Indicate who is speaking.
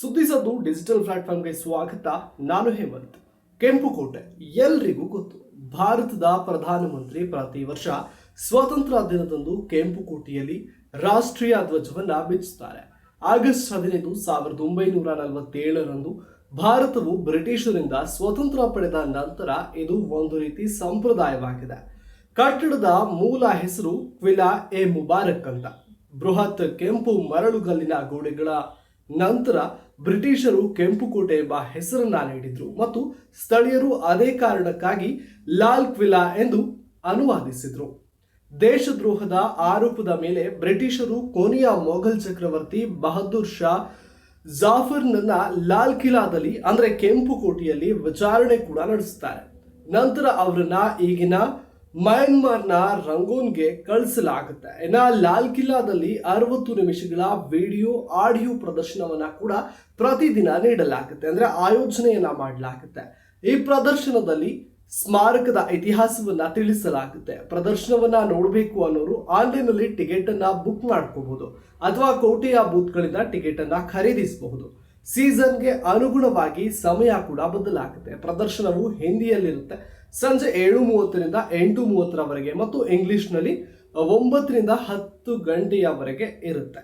Speaker 1: ಸುದ್ದಿ ಸದ್ದು ಡಿಜಿಟಲ್ ಪ್ಲಾಟ್ಫಾರ್ಮ್ಗೆ ಸ್ವಾಗತ. ನಾನು ಹೇಮಂತ್. ಕೆಂಪುಕೋಟೆ. ಎಲ್ರಿಗೂ ಗೊತ್ತು. ಭಾರತದ ಪ್ರಧಾನಮಂತ್ರಿ ಪ್ರತಿ ವರ್ಷ ಸ್ವಾತಂತ್ರ್ಯ ದಿನದಂದು ಕೆಂಪುಕೋಟೆಯಲ್ಲಿ ರಾಷ್ಟ್ರೀಯ ಧ್ವಜವನ್ನ ಬಿಚ್ಚುತ್ತಾರೆ ಆಗಸ್ಟ್ ಹದಿನೈದು ಸಾವಿರದ ಒಂಬೈನೂರ ನಲವತ್ತೇಳರಂದು ಭಾರತವು ಬ್ರಿಟಿಷರಿಂದ ಸ್ವಾತಂತ್ರ್ಯ ಪಡೆದ ನಂತರ ಇದು ಒಂದು ರೀತಿ ಸಂಪ್ರದಾಯವಾಗಿದೆ. ಕಟ್ಟಡದ ಮೂಲ ಹೆಸರು ಕ್ವಿಲಾ ಎ ಮುಬಾರಕ್ ಅಂತ. ಬೃಹತ್ ಕೆಂಪು ಮರಳುಗಲ್ಲಿನ ಗೋಡೆಗಳ ನಂತರ ಬ್ರಿಟಿಷರು ಕೆಂಪುಕೋಟೆ ಎಂಬ ಹೆಸರನ್ನ ನೀಡಿದ್ರು ಮತ್ತು ಸ್ಥಳೀಯರು ಅದೇ ಕಾರಣಕ್ಕಾಗಿ ಲಾಲ್ ಕ್ವಿಲಾ ಎಂದು ಅನುವಾದಿಸಿದ್ರು. ದೇಶದ್ರೋಹದ ಆರೋಪದ ಮೇಲೆ ಬ್ರಿಟಿಷರು ಕೊನೆಯ ಮೊಘಲ್ ಚಕ್ರವರ್ತಿ ಬಹದ್ದೂರ್ ಶಾ ಜಾಫರ್ನನ್ನ ಲಾಲ್ ಕಿಲಾದಲ್ಲಿ, ಅಂದ್ರೆ ಕೆಂಪು ಕೋಟೆಯಲ್ಲಿ ವಿಚಾರಣೆ ಕೂಡ ನಡೆಸುತ್ತಾರೆ ನಂತರ ಅವರನ್ನ ಈಗಿನ ಮಯನ್ಮಾರ್ನ ರಂಗೋನ್ಗೆ ಕಳಿಸಲಾಗುತ್ತೆ. ಇನ್ನು ಲಾಲ್ ಕಿಲ್ಲಾದಲ್ಲಿ ಅರವತ್ತು ನಿಮಿಷಗಳ ವಿಡಿಯೋ, ಆಡಿಯೋ ಪ್ರದರ್ಶನವನ್ನ ಕೂಡ ಪ್ರತಿದಿನ ನೀಡಲಾಗುತ್ತೆ. ಅಂದ್ರೆ ಆಯೋಜನೆಯನ್ನು ಮಾಡಲಾಗುತ್ತೆ. ಈ ಪ್ರದರ್ಶನದಲ್ಲಿ ಸ್ಮಾರಕದ ಇತಿಹಾಸವನ್ನ ತಿಳಿಸಲಾಗುತ್ತೆ. ಪ್ರದರ್ಶನವನ್ನ ನೋಡಬೇಕು ಅನ್ನೋರು ಆನ್ಲೈನ್ ಅಲ್ಲಿ ಟಿಕೆಟ್ ಅನ್ನ ಬುಕ್ ಮಾಡ್ಕೋಬಹುದು ಅಥವಾ ಕೋಟೆಯ ಬೂತ್ಗಳಿಂದ ಟಿಕೆಟ್ ಖರೀದಿಸಬಹುದು. ಸೀಸನ್ಗೆ ಅನುಗುಣವಾಗಿ ಸಮಯ ಕೂಡ ಬದಲಾಗುತ್ತೆ. ಪ್ರದರ್ಶನವು ಹಿಂದಿಯಲ್ಲಿರುತ್ತೆ. ಸಂಜೆ ಏಳು ಮೂವತ್ತರಿಂದ ಎಂಟು ಮೂವತ್ತರವರೆಗೆ ಮತ್ತು ಇಂಗ್ಲಿಷ್ನಲ್ಲಿ ಒಂಬತ್ತರಿಂದ ಹತ್ತು ಗಂಟೆಯವರೆಗೆ ಇರುತ್ತೆ.